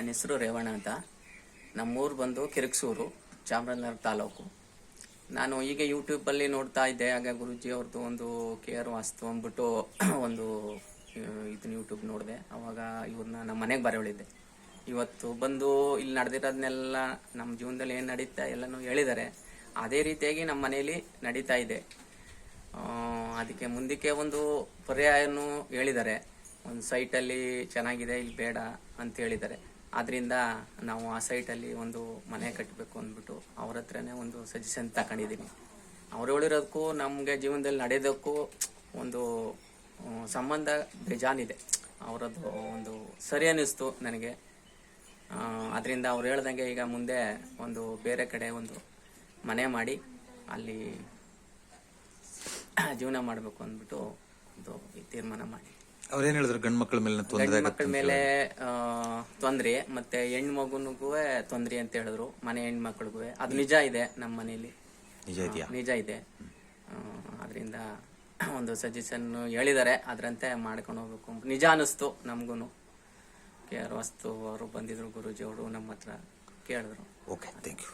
ನನ್ನ ಹೆಸರು ರೇವಣ್ಣ ಅಂತ. ನಮ್ಮೂರು ಬಂದು ಕಿರಕ್ಸೂರು ಚಾಮರಾಜನಗರ ತಾಲೂಕು. ನಾನು ಈಗ ಯೂಟ್ಯೂಬಲ್ಲಿ ನೋಡ್ತಾ ಇದ್ದೆ. ಆಗ ಗುರುಜಿ ಅವ್ರದ್ದು ಒಂದು ಕೇರ್ ವಾಸ್ತು ಅಂದ್ಬಿಟ್ಟು ಒಂದು ಇದನ್ನ ಯೂಟ್ಯೂಬ್ ನೋಡಿದೆ. ಅವಾಗ ಇವ್ರನ್ನ ನಮ್ಮ ಮನೆಗೆ ಬರೋಳಿದ್ದೆ ಇವತ್ತು ಬಂದು ಇಲ್ಲಿ ನಡೆದಿರೋದನ್ನೆಲ್ಲ ನಮ್ಮ ಜೀವನದಲ್ಲಿ ಏನು ನಡೀತಾ ಎಲ್ಲನೂ ಹೇಳಿದ್ದಾರೆ. ಅದೇ ರೀತಿಯಾಗಿ ನಮ್ಮ ಮನೆಯಲ್ಲಿ ನಡೀತಾ ಇದೆ. ಅದಕ್ಕೆ ಮುಂದಕ್ಕೆ ಒಂದು ಪರ್ಯಾಯನೂ ಹೇಳಿದ್ದಾರೆ. ಒಂದು ಸೈಟಲ್ಲಿ ಚೆನ್ನಾಗಿದೆ, ಇಲ್ಲಿ ಬೇಡ ಅಂತ ಹೇಳಿದ್ದಾರೆ. ಆದ್ರಿಂದ ನಾವು ಆ ಸೈಟಲ್ಲಿ ಒಂದು ಮನೆ ಕಟ್ಟಬೇಕು ಅಂದ್ಬಿಟ್ಟು ಅವ್ರ ಹತ್ರನೇ ಒಂದು ಸಜೆಷನ್ ತಗೊಂಡಿದ್ದೀನಿ. ಅವ್ರು ಹೇಳಿರೋದಕ್ಕೂ ನಮಗೆ ಜೀವನದಲ್ಲಿ ನಡೆಯೋದಕ್ಕೂ ಒಂದು ಸಂಬಂಧ ಬೇಜಾನಿದೆ. ಅವರದ್ದು ಒಂದು ಸರಿ ಅನ್ನಿಸ್ತು ನನಗೆ. ಅದರಿಂದ ಅವ್ರು ಹೇಳ್ದಂಗೆ ಈಗ ಮುಂದೆ ಒಂದು ಬೇರೆ ಕಡೆ ಒಂದು ಮನೆ ಮಾಡಿ, ಅಲ್ಲಿ ಜೀವನ ಮಾಡಬೇಕು ಅಂದ್ಬಿಟ್ಟು ಒಂದು ತೀರ್ಮಾನ ಮಾಡಿ. ಅವ್ರೇನ್ ಹೇಳಿದ್ರು ಗಂಡ್ ಮಕ್ಕಳ ಮೇಲೆ ತೊಂದರೆ ಗಂಡು ಮಕ್ಕಳ ಮೇಲೆ ತೊಂದರೆ ಮತ್ತೆ ಹೆಣ್ಣು ಮಗುನಿಗೂ ತೊಂದರೆ ಅಂತ ಹೇಳಿದ್ರು ಮನೆ ಹೆಣ್ಣು ಮಕ್ಕಳಿಗೂ ಅದು ನಿಜ ಇದೆ ನಮ್ಮ ಮನೆಯಲ್ಲಿ ನಿಜ ಇದೆಯಾ? ನಿಜ ಇದೆ. ಅದರಿಂದ ಒಂದು ಸಜೆಷನ್ ಹೇಳಿದ್ದಾರೆ ಅದರಂತೆ ಮಾಡ್ಕೊಂಡು ಹೋಗ್ಬೇಕು. ನಿಜ ಅನಿಸ್ತು ನಮಗೂ ಕೆ ಆರ್ ವಸ್ತು ಅವರು ಬಂದಿದ್ರು ಗುರೂಜಿ ಅವರು ನಮ್ಮ ಹತ್ರ ಕೇಳಿದ್ರು. Okay thank you